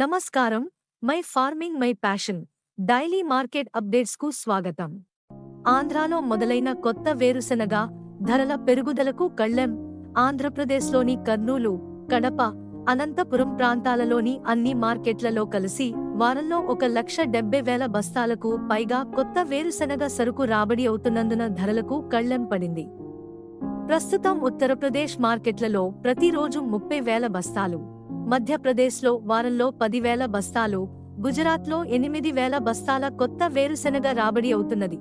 నమస్కారం. My farming my passion. Daily market అప్డేట్స్కు స్వాగతం. ఆంధ్రాలో మొదలైన కొత్త వేరుశెనగ ధరల పెరుగుదలకు కళ్ళెం ఆంధ్రప్రదేశ్లోని కర్నూలు కడప అనంతపురం ప్రాంతాలలోని అన్ని మార్కెట్లలో కలిసి వారంలో ఒక లక్ష డెబ్బై వేల బస్తాలకు పైగా కొత్త వేరుశెనగ సరుకు రాబడి అవుతున్నందున ధరలకు కళ్ళెం పడింది. ప్రస్తుతం ఉత్తరప్రదేశ్ మార్కెట్లలో ప్రతిరోజు ముప్పై వేల బస్తాలు. మధ్యప్రదేశ్లో వారంలో పదివేల బస్తాలు గుజరాత్లో ఎనిమిది వేల బస్తాల కొత్త వేరుశెనగ రాబడి అవుతున్నది.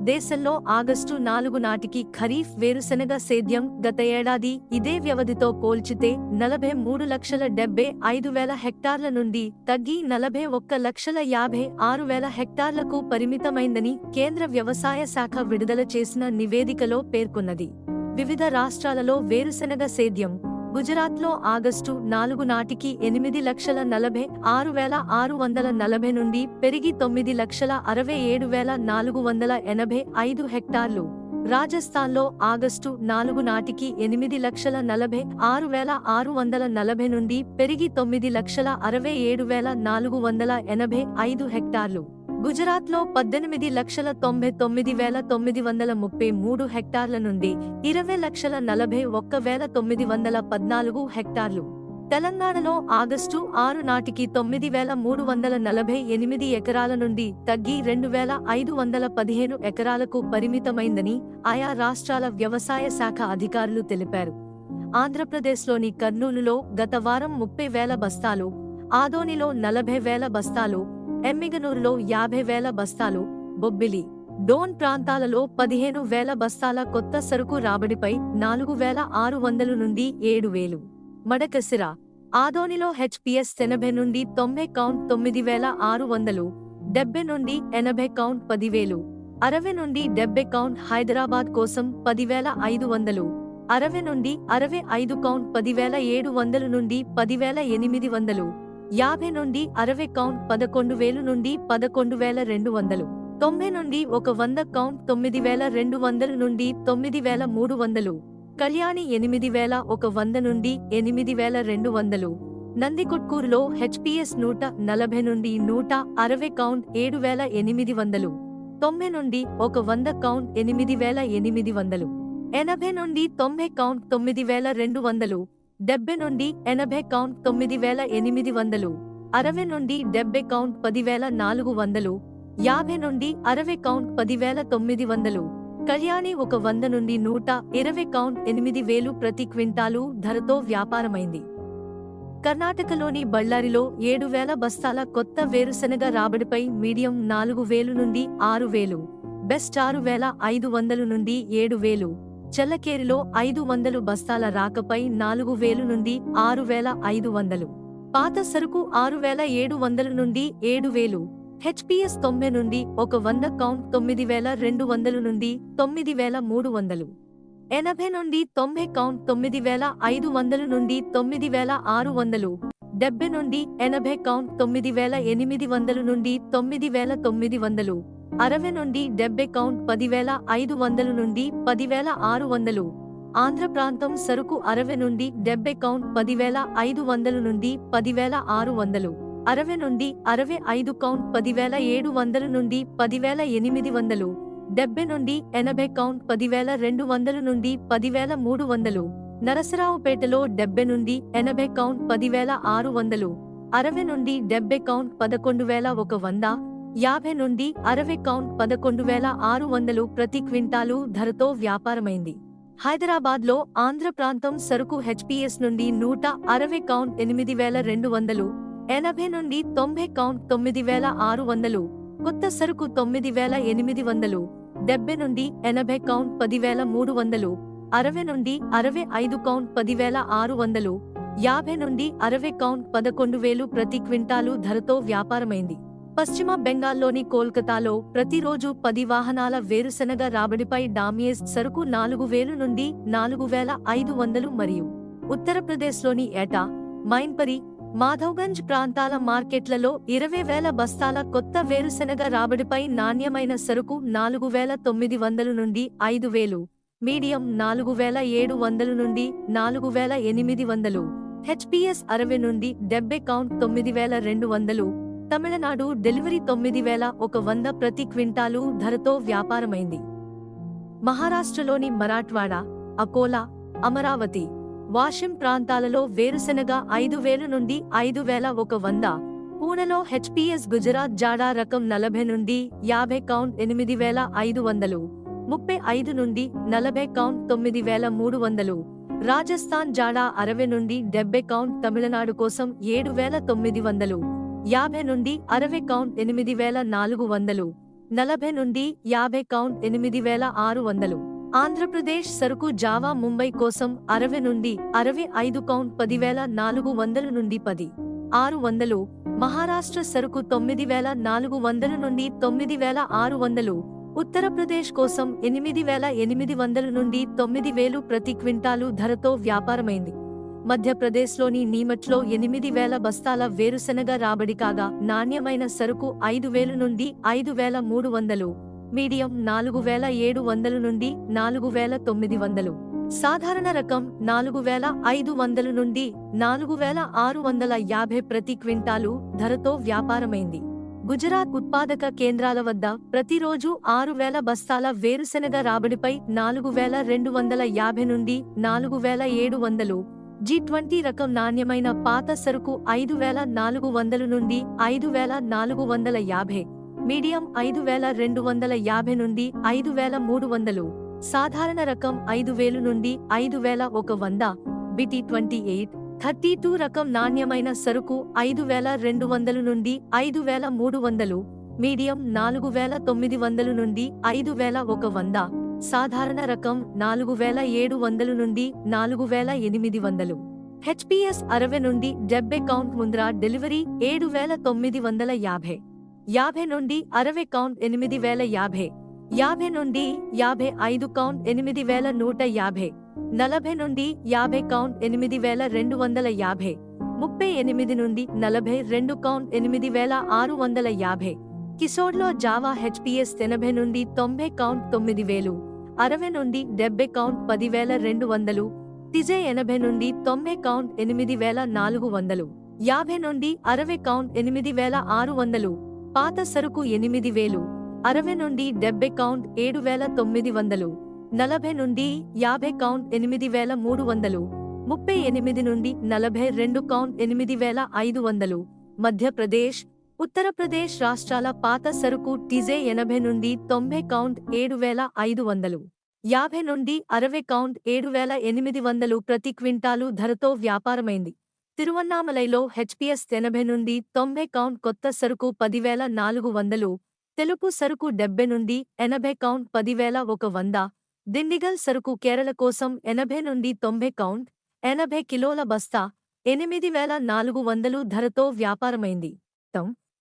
దేశంలో ఆగస్టు నాలుగు నాటికి ఖరీఫ్ వేరుశెనగ సేద్యం గత ఏడాది ఇదే వ్యవధితో పోల్చితే నలభై మూడు లక్షల డెబ్బై ఐదు వేల హెక్టార్ల నుండి తగ్గి నలభై ఒక్క లక్షల యాభై ఆరు వేల హెక్టార్లకు పరిమితమైందని కేంద్ర వ్యవసాయ శాఖ విడుదల చేసిన నివేదికలో పేర్కొన్నది. వివిధ రాష్ట్రాలలో వేరుశెనగ సేద్యం గుజరాత్లో ఆగస్టు నాలుగు నాటికి ఎనిమిది లక్షల నలభై ఆరు వేల ఆరు వందల నలభై నుండి పెరిగి తొమ్మిది లక్షల అరవై ఏడు వేల నాలుగు వందల ఎనభై ఐదు హెక్టార్లు. రాజస్థాన్లో ఆగస్టు నాలుగు నాటికి ఎనిమిది లక్షల నలభై ఆరు వేల ఆరు వందల నలభై నుండి పెరిగి తొమ్మిది లక్షల అరవై ఏడు వేల నాలుగు వందల ఎనభై ఐదు హెక్టార్లు. గుజరాత్లో పద్దెనిమిది లక్షల తొంభై తొమ్మిది వేల తొమ్మిది వందల ముప్పై మూడు హెక్టార్ల నుండి ఇరవై లక్షల నలభై ఒక్క వేల తొమ్మిది వందల పద్నాలుగు హెక్టార్లు. తెలంగాణలో ఆగస్టు ఆరు నాటికి తొమ్మిది వేల మూడు వందల నలభై ఎనిమిది ఎకరాల నుండి తగ్గి రెండు వేల ఐదు వందల పదిహేను ఎకరాలకు పరిమితమైందని ఆయా రాష్ట్రాల వ్యవసాయ శాఖ అధికారులు తెలిపారు. ఆంధ్రప్రదేశ్లోని కర్నూలులో గత వారం ముప్పై వేల బస్తాలు ఆదోనిలో నలభై వేల బస్తాలు ఎమ్మిగనూరులో యాభై వేల బస్తాలు బొబ్బిలి డోన్ ప్రాంతాలలో పదిహేను వేల బస్తాల కొత్త సరుకు రాబడిపై నాలుగు వేల ఆరు వందలు నుండి ఏడు వేలు. మడకసిర ఆదోనిలో హెచ్పిఎస్ ఎనభై నుండి తొంభై కౌంట్ తొమ్మిది వేల ఆరు వందలు డెబ్బై నుండి ఎనభై కౌంట్ పదివేలు అరవై నుండి డెబ్బై కౌంట్ హైదరాబాద్ కోసం పదివేల ఐదు వందలు అరవై నుండి అరవై ఐదు కౌంట్ పదివేల ఏడు వందలు నుండి పదివేల ఎనిమిది వందలు. యాభై నుండి అరవై కౌంట్ పదకొండు వేలు నుండి పదకొండు వేల రెండు వందలు. తొంభై నుండి ఒక వంద కౌంట్ తొమ్మిది వేల రెండు వందలు నుండి తొమ్మిది వేల మూడు వందలు. కళ్యాణి ఎనిమిది వేల ఒక వంద నుండి ఎనిమిది వేల రెండు వందలు. నందికొట్కూరులో హెచ్పిఎస్ నూట నలభై నుండి నూట అరవై కౌంట్ ఏడు వేల ఎనిమిది వందలు. తొంభై నుండి ఒక వంద కౌంట్ ఎనిమిది వేల ఎనిమిది వందలు. ఎనభై నుండి తొంభై కౌంట్ తొమ్మిది వేల రెండు వందలు. డెబ్బై నుండి ఎనభై కౌంట్ తొమ్మిది వేల ఎనిమిది వందలు. అరవై నుండి డెబ్బై కౌంట్ పదివేల నాలుగు వందలు. యాభై నుండి అరవై కౌంట్ పదివేల తొమ్మిది వందలు. కళ్యాణి ఒక వంద నుండి నూట ఇరవై కౌంట్ ఎనిమిది వేలు ప్రతి క్వింటాలు ధరతో వ్యాపారమైంది. కర్ణాటకలోని బళ్ళారిలో ఏడు వేల బస్తాల కొత్త వేరుశెనగ రాబడిపై మీడియం నాలుగు వేలు నుండి ఆరు వేలు. బెస్ట్ ఆరు వేల ఐదు వందలు నుండి ఏడు వేలు. చెల్లకేరిలో ఐదు వందలు బస్తాల రాకపై నాలుగు వేలు నుండి ఆరు వేల ఐదు వందలు. పాత సరుకు ఆరు వేల ఏడు వందల నుండి ఏడు వేలు. హెచ్పిఎస్ తొంభై నుండి ఒక వంద కౌంట్ తొమ్మిది వేల రెండు వందలు నుండి తొమ్మిది వేల మూడు వందలు. ఎనభై నుండి తొంభై కౌంట్ తొమ్మిది వేల ఐదు వందలు నుండి తొమ్మిది వేల ఆరు వందలు. డెబ్బై నుండి ఎనభై కౌంట్ తొమ్మిది వేల ఎనిమిది వందలు నుండి తొమ్మిది వేల తొమ్మిది వందలు. అరవై నుండి డెబ్బై కౌంట్ పదివేల ఐదు వందలు నుండి పదివేల ఆరు వందలు. ఆంధ్ర ప్రాంతం సరుకు అరవై నుండి డెబ్బై కౌంట్ పదివేల ఐదు వందలు నుండి పదివేల ఆరు వందలు. అరవై నుండి అరవై ఐదు కౌంట్ పదివేల ఏడు వందలు నుండి పదివేల ఎనిమిది వందలు. డెబ్బై నుండి ఎనభై కౌంట్ పదివేల రెండు వందలు నుండి పదివేల మూడు వందలు. నరసరావుపేటలో డెబ్బై నుండి ఎనభై కౌంట్ పదివేల ఆరు వందలు. అరవై నుండి డెబ్బై కౌంట్ పదకొండు వేల ఒక వంద. యాభై నుండి అరవై కౌంట్ పదకొండు వేల ఆరు వందలు ప్రతి క్వింటాలు ధరతో వ్యాపారమైంది. హైదరాబాద్లో ఆంధ్ర ప్రాంతం సరుకు హెచ్పిఎస్ నుండి నూట అరవై కౌంట్ ఎనిమిది వేల రెండు వందలు ఎనభై నుండి తొంభై కౌంట్ తొమ్మిది వేల ఆరు వందలు కొత్త సరుకు తొమ్మిది వేల ఎనిమిది వందలు డెబ్బై నుండి ఎనభై కౌంట్ పదివేల మూడు వందలు అరవై నుండి అరవై ఐదు కౌంట్ పదివేల ఆరు వందలు యాభై నుండి అరవై కౌంట్ పదకొండు వేలు ప్రతి క్వింటాలు ధరతో వ్యాపారమైంది. పశ్చిమ బెంగాల్లోని కోల్కతాలో ప్రతిరోజు పది వాహనాల వేరుశెనగ రాబడిపై డామియేజ్ సరుకు నాలుగు వేలు నుండి నాలుగు వేల ఐదు వందలు మరియు ఉత్తరప్రదేశ్లోని ఏటా మైన్పరి మాధవ్గంజ్ ప్రాంతాల మార్కెట్లలో ఇరవై వేల బస్తాల కొత్త వేరుశెనగ రాబడిపై నాణ్యమైన సరుకు నాలుగు వేల తొమ్మిది వందలు నుండి ఐదు వేలు మీడియం నాలుగు వేల ఏడు వందలు నుండి నాలుగు వేల ఎనిమిది వందలు హెచ్పిఎస్ అరవై నుండి డెబ్బై కౌంట్ తొమ్మిది వేల రెండు వందలు తమిళనాడు డెలివరీ తొమ్మిది వేల ఒక వంద ప్రతి క్వింటాలు ధరతో వ్యాపారమైంది. మహారాష్ట్రలోని మరాఠ్వాడ అకోలా అమరావతి వాషిం ప్రాంతాలలో వేరుశెనగ ఐదు వేల నుండి ఐదు వేల ఒక వంద పూణెలో హెచ్పిఎస్ గుజరాత్ జాడా రకం నలభై నుండి యాభై కౌంట్ ఎనిమిది వేల ఐదు వందలు ముప్పై ఐదు నుండి నలభై కౌంట్ తొమ్మిది వేల మూడు వందలు రాజస్థాన్ జాడా అరవై నుండి డెబ్బై కౌంట్ తమిళనాడు కోసం ఏడు వేల తొమ్మిది వందలు యాభై నుండి అరవై కౌంట్ ఎనిమిది వేల నాలుగు వందలు నలభై నుండి యాభై కౌంట్ ఎనిమిది వేల ఆరు వందలు. ఆంధ్రప్రదేశ్ సరుకు జావా ముంబై కోసం అరవై నుండి అరవై ఐదు కౌంట్ పదివేల నాలుగు వందల నుండి పది ఆరు వందలు మహారాష్ట్ర సరుకు తొమ్మిది వేల నాలుగు వందల నుండి తొమ్మిది వేల ఆరు వందలు ఉత్తరప్రదేశ్ కోసం ఎనిమిది వేల ఎనిమిది వందల నుండి తొమ్మిది వేలు ప్రతి క్వింటాలు ధరతో వ్యాపారమైంది. మధ్యప్రదేశ్లోని నీమట్లో ఎనిమిది వేల బస్తాల వేరుశెనగ రాబడి కాగా నాణ్యమైన సరుకు ఐదు వేలు నుండి ఐదు వేల మూడు వందలు మీడియం నాలుగు వేల ఏడు వందలు నుండి నాలుగు వేల తొమ్మిది వందలు సాధారణ రకం నాలుగు వేల ఐదు వందలు నుండి నాలుగు వేల ఆరు వందల యాభై ప్రతి క్వింటాలు ధరతో వ్యాపారమైంది. గుజరాత్ ఉత్పాదక కేంద్రాల వద్ద ప్రతిరోజు ఆరు వేల బస్తాల వేరుశెనగ రాబడిపై నాలుగు వేల రెండు వందల యాభై నుండి నాలుగు వేల ఏడు వందలు జీ ట్వంటీ రకం నాణ్యమైన పాత సరుకు ఐదు వేల నాలుగు వందల నుండి ఐదు వేల నాలుగు వందల యాభై మీడియం ఐదు వేల రెండు వందల యాభై నుండి ఐదు వేల మూడు వందలు సాధారణ రకం ఐదు వేలు నుండి ఐదు వేల ఒక వంద BT twenty eight thirty two రకం నాణ్యమైన సరుకు ఐదు వేల రెండు వందలు నుండి ఐదు వేల మూడు వందలు మీడియం నాలుగు వేల తొమ్మిది వందలు నుండి ఐదు వేల ఒక వంద. సాధారణ రకం నాలుగు వేల ఏడు వందలు నుండి నాలుగు వేల ఎనిమిది వందలు. హెచ్పిఎస్ అరవై నుండి డెబ్బై కౌంట్ ముంద్రా డెలివరీ ఏడు వేల తొమ్మిది వందల యాభై. యాభై నుండి అరవై కౌంట్ ఎనిమిది వేల యాభై. యాభై నుండి యాభై ఐదు కౌంట్ ఎనిమిది వేల నూట యాభై. నలభై నుండి యాభై కౌంట్ ఎనిమిది వేల రెండు వందల యాభై. ముప్పై ఎనిమిది నుండి నలభై రెండు కౌంట్ ఎనిమిది వేల ఆరు వందల యాభై. కిషోర్లో జావా హెచ్పిఎస్ ఎనభై నుండి తొంభై కౌంట్ తొమ్మిది వేలు. అరవై నుండి డెబ్బై కౌంట్ పదివేల రెండు వందలు తిజే ఎనభై నుండి తొంభై కౌంట్ ఎనిమిది వేల నాలుగు వందలు యాభై నుండి అరవై కౌంట్ ఎనిమిది వేల ఆరు వందలు పాత సరుకు ఎనిమిది వేలు అరవై నుండి డెబ్బై కౌంట్ ఏడు వేల తొమ్మిది వందలు నలభై నుండి యాభై కౌంట్ ఎనిమిది వేల మూడు వందలు ముప్పై ఎనిమిది నుండి నలభై రెండు కౌంట్ ఎనిమిది వేల ఐదు వందలు మధ్యప్రదేశ్ ఉత్తరప్రదేశ్ రాష్ట్రాల పాత సరుకు టిజే ఎనభై నుండి తొంభై కౌంట్ ఏడు వేల ఐదు వందలు యాభై నుండి అరవై కౌంట్ ఏడు వేల ఎనిమిది వందలు ప్రతి క్వింటాలు ధరతో వ్యాపారమైంది. తిరువన్నామలైలో హెచ్పిఎస్ ఎనభై నుండి తొంభై కౌంట్ కొత్త సరుకు పదివేల నాలుగు వందలు తెలుపు సరుకు డెబ్బై నుండి ఎనభై కౌంట్ పదివేల ఒక వంద దిండిగల్ సరుకు కేరళ కోసం ఎనభై నుండి తొంభై కౌంట్ ఎనభై కిలోల బస్తా ఎనిమిది వేల నాలుగు వందలు ధరతో వ్యాపారమైంది. తం